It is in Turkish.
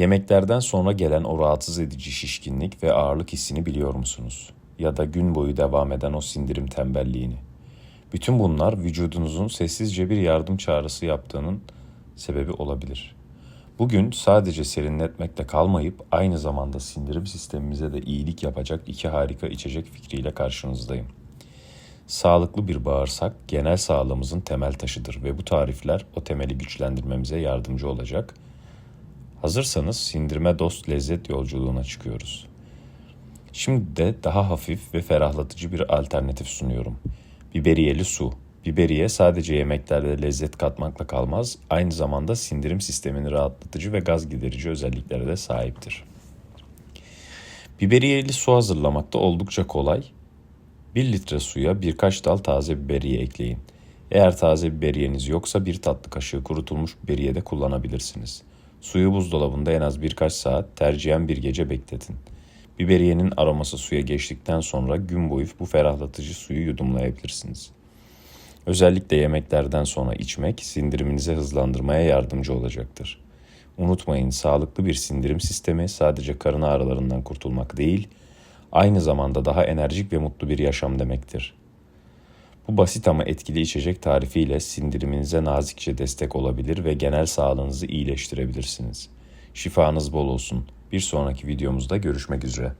Yemeklerden sonra gelen o rahatsız edici şişkinlik ve ağırlık hissini biliyor musunuz? Ya da gün boyu devam eden o sindirim tembelliğini. Bütün bunlar vücudunuzun sessizce bir yardım çağrısı yaptığının sebebi olabilir. Bugün sadece serinletmekle kalmayıp aynı zamanda sindirim sistemimize de iyilik yapacak iki harika içecek fikriyle karşınızdayım. Sağlıklı bir bağırsak genel sağlığımızın temel taşıdır ve bu tarifler o temeli güçlendirmemize yardımcı olacak. Hazırsanız sindirme dost lezzet yolculuğuna çıkıyoruz. Şimdi de daha hafif ve ferahlatıcı bir alternatif sunuyorum. Biberiyeli su. Biberiye sadece yemeklerde lezzet katmakla kalmaz, aynı zamanda sindirim sistemini rahatlatıcı ve gaz giderici özelliklere de sahiptir. Biberiyeli su hazırlamakta oldukça kolay. 1 litre suya birkaç dal taze biberiye ekleyin. Eğer taze biberiyeniz yoksa bir tatlı kaşığı kurutulmuş biberiye de kullanabilirsiniz. Suyu buzdolabında en az birkaç saat, tercihen bir gece bekletin. Biberiyenin aroması suya geçtikten sonra gün boyu bu ferahlatıcı suyu yudumlayabilirsiniz. Özellikle yemeklerden sonra içmek sindiriminizi hızlandırmaya yardımcı olacaktır. Unutmayın sağlıklı bir sindirim sistemi sadece karın ağrılarından kurtulmak değil, aynı zamanda daha enerjik ve mutlu bir yaşam demektir. Bu basit ama etkili içecek tarifiyle sindiriminize nazikçe destek olabilir ve genel sağlığınızı iyileştirebilirsiniz. Şifanız bol olsun. Bir sonraki videomuzda görüşmek üzere.